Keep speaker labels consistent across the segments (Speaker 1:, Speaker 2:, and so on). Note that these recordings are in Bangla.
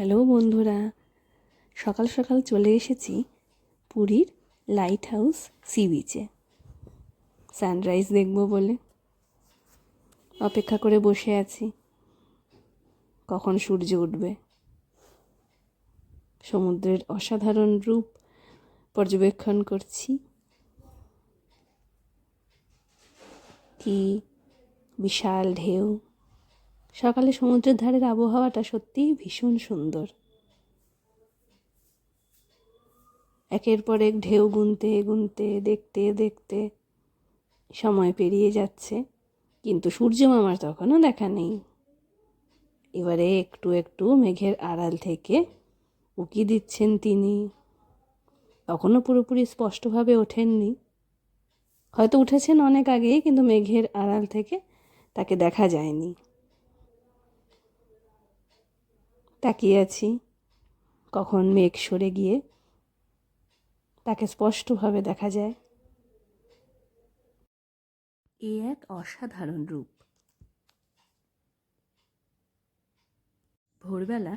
Speaker 1: হ্যালো বন্ধুরা, সকাল সকাল চলে এসেছি পুরীর লাইট হাউস সি বিচে সানরাইজ দেখব বলে। অপেক্ষা করে বসে আছি। কখন সূর্য উঠবে? সমুদ্রের অসাধারণ রূপ পর্যবেক্ষণ করছি। কি বিশাল ঢেউ। সকালে সমুদ্রের ধারের আবহাওয়াটা সত্যিই ভীষণ সুন্দর। একের পর এক ঢেউ গুনতে গুনতে, দেখতে দেখতে সময় পেরিয়ে যাচ্ছে, কিন্তু সূর্য মামার তখনও দেখা নেই। এবারে একটু একটু মেঘের আড়াল থেকে উকি দিচ্ছেন তিনি। তখনও পুরোপুরি স্পষ্টভাবে ওঠেননি। হয়তো উঠেছেন অনেক আগেই, কিন্তু মেঘের আড়াল থেকে তাকে দেখা যায়নি। তাকিয়ে আছি। কখন মেঘ সরে গিয়ে তাকে স্পষ্টভাবে দেখা যায়। এ এক অসাধারণ রূপ। ভোরবেলা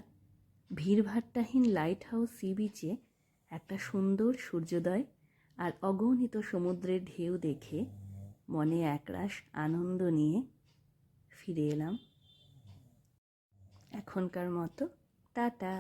Speaker 1: ভিড়ভাট্টাহীন লাইট হাউস সি বিচে একটা সুন্দর সূর্যোদয় আর অগণিত সমুদ্রের ঢেউ দেখে মনে একরাশ আনন্দ নিয়ে ফিরে এলাম। এখনকার মতো। টাটা।